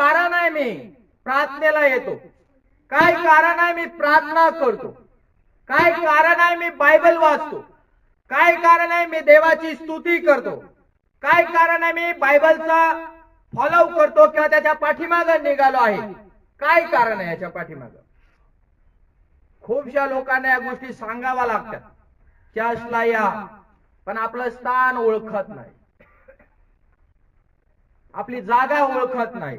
कारण आहे मी. प्रार्थनेला येतो. काय कारण आहे मी प्रार्थना करतो. काय कारण आहे मी बायबल वाचतो. काय कारण आहे मी देवाची स्तुती करतो. काय कारण आहे मी बायबलचा फॉलो करतो किंवा त्याच्या पाठीमाग निघालो आहे. काय कारण आहे याच्या पाठीमाग? खूपशा लोकांना या गोष्टी सांगाव्या लागतात. चर्चला या. पण आपलं स्थान ओळखत नाही. आपली जागा ओळखत नाही.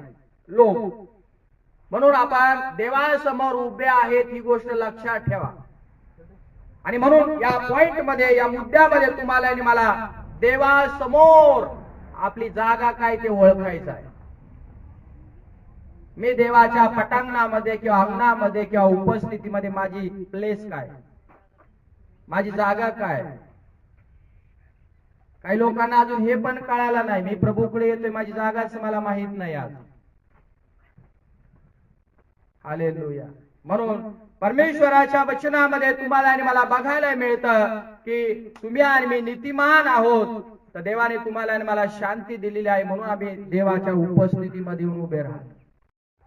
लोक. म्हणून आपण देवासमोर उभे आहेत ही गोष्ट लक्षात ठेवा. आणि म्हणून या पॉइंटमध्ये या मुद्द्यामध्ये तुम्हाला आणि मला देवासमोर आपली जागा काय ते ओळखायचं आहे. मी देवाच्या पटांगणामध्ये किंवा अंगणामध्ये किंवा उपस्थितीमध्ये माझी प्लेस काय? माझी जागा काय? काही लोकांना अजून हे पण कळायला नाही. मी प्रभूकडे येतोय माझी जागाच मला माहीत नाही आज. हालेलुया म्हणून परमेश्वराच्या वचनामध्ये तुम्हाला आणि मला बघायला मिळतं की तुम्ही आणि मी नीतिमान आहोत. तर देवाने तुम्हाला आणि मला शांती दिलेली आहे म्हणून आम्ही देवाच्या उपस्थितीमध्ये येऊन उभे राहतो.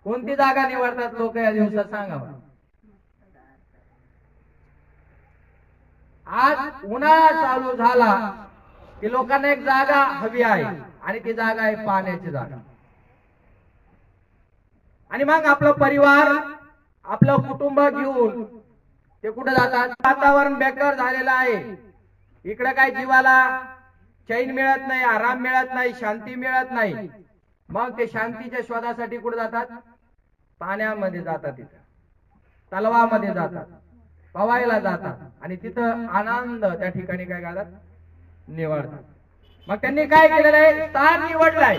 कोणती जागा निवडतात लोक या दिवसात सांगा. आज उन्हाळा चालू झाला की लोकांना एक जागा हवी आहे आणि ती जागा आहे पाण्याची जागा. आणि मग आपला परिवार आपलं कुटुंब घेऊन ते कुठं जातात? वातावरण बेकार झालेलं आहे. इकडे काय जीवाला चैन मिळत नाही आराम मिळत नाही शांती मिळत नाही. मग ते शांतीच्या शोधासाठी कुठे जातात? पाण्यामध्ये जातात तिथं तलवामध्ये जातात. पवायला जातात. आणि तिथं आनंद त्या ठिकाणी काय करतात? निवडतात. मग त्यांनी काय केलेलं आहे? स्थान निवडलाय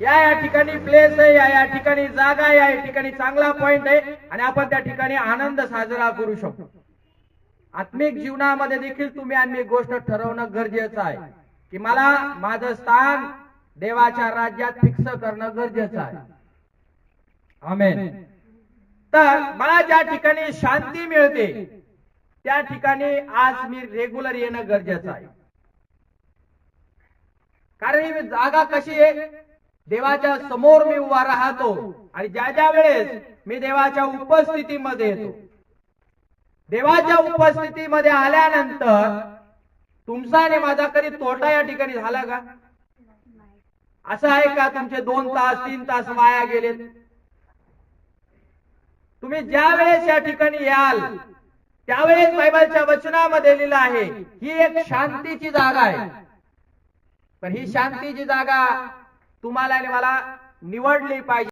या या ठिकाणी प्लेस आहे या या ठिकाणी जागा आहे या या ठिकाणी चांगला पॉइंट आहे. आणि आपण त्या ठिकाणी आनंद साजरा करू शकतो. आत्मिक जीवनामध्ये देखील तुम्ही आम्ही गोष्ट ठरवणं गरजेचं आहे. की मला माझं स्थान देवाच्या राज्यात फिक्स करणं गरजेचं आहे. आमेन तर मला ज्या ठिकाणी शांती मिळते त्या ठिकाणी आज मी रेग्युलर येणं गरजेचं आहे. कारण ही जागा कशी आहे? देवाच्या समोर मी उभा राहतो आणि ज्या ज्या वेळेस मी देवाच्या उपस्थितीमध्ये येतो. देवाच्या उपस्थितीमध्ये आल्यानंतर तुमचा आणि माझा कधी तोटा या ठिकाणी झाला का? असं आहे का तुमचे दोन तास तीन तास वाया गेलेत? तुम्ही ज्या वेळेस या ठिकाणी याल त्यावेळेस बायबलच्या वचनामध्ये लिहिलं आहे ही एक शांतीची जागा आहे. पण ही शांतीची जागा तुम्हाला आणि मला निवडली पाहिजे.